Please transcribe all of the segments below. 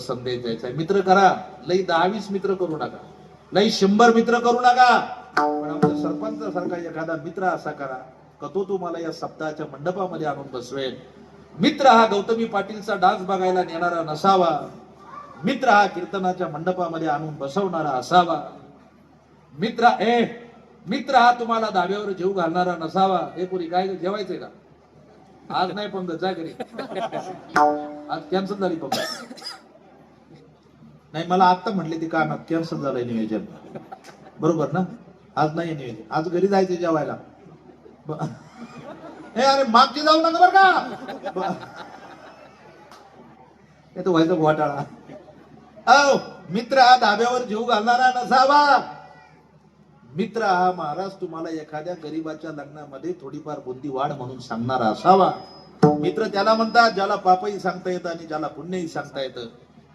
संदेश द्यायचा. आहे. मित्र करा. लई दहावीस मित्र करू नका. लई शंभर मित्र करू नका. पण आमच्या सरपंच सारखा एखादा मित्र असा करा. का तो तुम्हाला या सप्ताहाच्या मंडपामध्ये आणून बसवेल. मित्र हा गौतमी पाटीलचा डान्स बघायला नेणारा नसावा. मित्र हा कीर्तनाच्या मंडपामध्ये आणून बसवणारा असावा. मित्र ए मित्र हा तुम्हाला धाब्यावर जेव घालणारा नसावा. हे पुरी काय जेवायचंय का? आज नाही पंगत जा घरी. आज कॅन्सल झाली पंगत. नाही मला आता म्हटले ते का कॅन्सल झालंय नियोजन. बरोबर ना? आज नाही नियोजन. आज घरी जायचं जेवायला. अरे मागची जाऊ नका बरं का? ब- व्हायचं घोटाळा. औ मित्र हा धाब्यावर जीव घालणारा नसावा. मित्र हा महाराज तुम्हाला एखाद्या गरीबाच्या लग्नामध्ये थोडीफार बुद्धी वाढ म्हणून सांगणारा असावा. मित्र त्याला म्हणतात ज्याला पापही सांगता येतं आणि ज्याला पुण्यही सांगता येतं.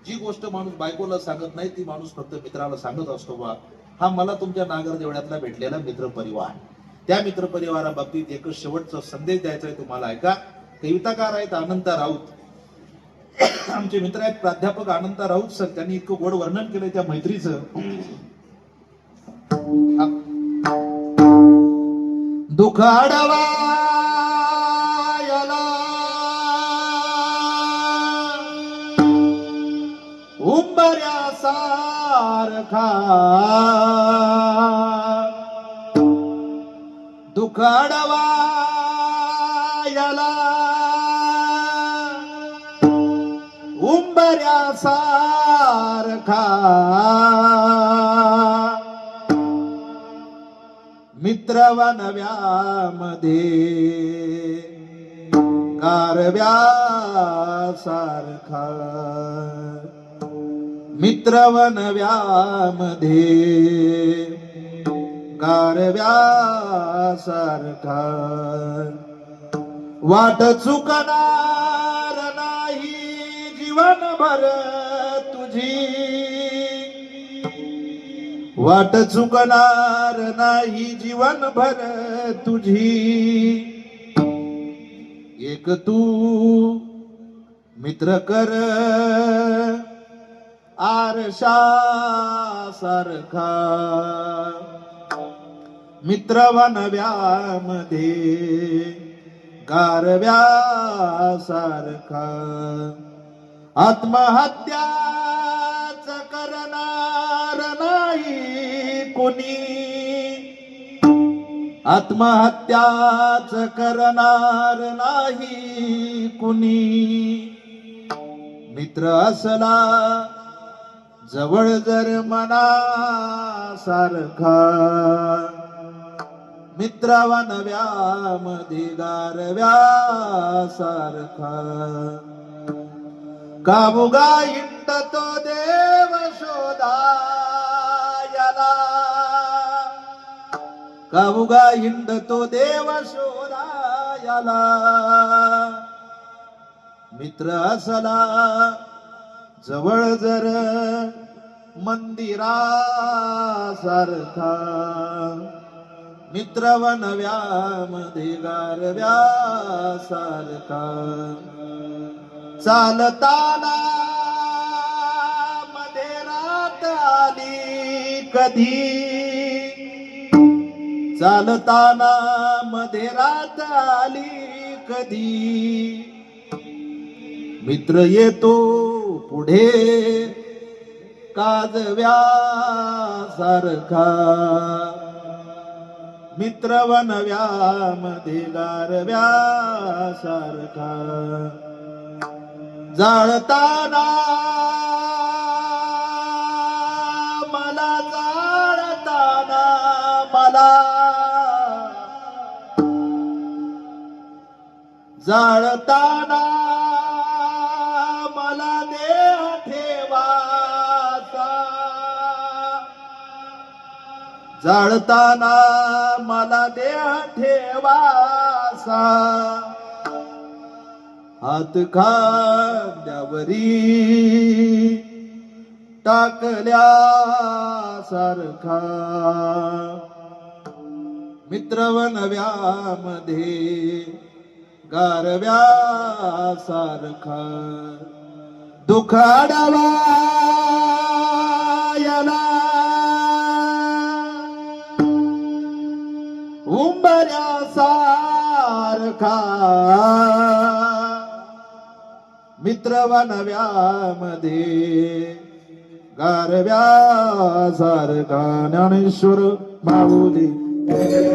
जी गोष्ट माणूस बायकोला सांगत नाही ती माणूस फक्त मित्राला सांगत असतो बा. हा मला तुमच्या नागरदेवड्यातला भेटलेला मित्र परिवार त्या मित्र परिवाराबाबतीत एक शेवटचा संदेश द्यायचा आहे तुम्हाला ऐका. कविताकार आहेत अनंता राऊत. आमचे मित्र आहेत प्राध्यापक अनंता राऊत सर त्यांनी इतकं गोड वर्णन केलंय त्या मैत्रीचं. दुःख उंबऱ्या सारखा. दुःख याला. उंबऱ्या सारखा. मित्रवनव्यामध्ये कारव्या सारखा. मित्रव नव्यामध्ये कारव्या वाट चुकणार नाही जीवनभर तुझी। वाट चुकणार नाही जीवनभर तुझी। एक तू मित्र कर। आरशा सारखा. गारव्यासारखा. सारखा आत्महत्याच करणार नाही कुणी. आत्महत्याच करणार नाही कुणी. मित्र असला जवळ जर मना सारखा मित्रावा नव्यामध्ये गारव्या सारखा कामुगा इंट तो देव शोधा याला. कामुगा इंट तो देव शोधा याला. मित्र असला जवळ जर मंदिरा मित्रवन मित्रव नव्यामध्ये गारव्या चालताना मध्ये रात आली कधी? चालताना मध्ये रात आली कधी? मित्र येतो पुढे. काजव्या सारखा मित्र नव्यामध्ये गारव्या सारखा जाळताना मला जाळताना मला जाळताना जाळताना मला देह ठेवासा हात खांद्यावरी टाकल्या सारखा. मित्रव नव्यामध्ये गारव्या सारखा. दुखाडवा उंबऱ्यासारखा मित्र वनव्यामध्ये गारव्या सारखा ज्ञानेश्वर माऊली.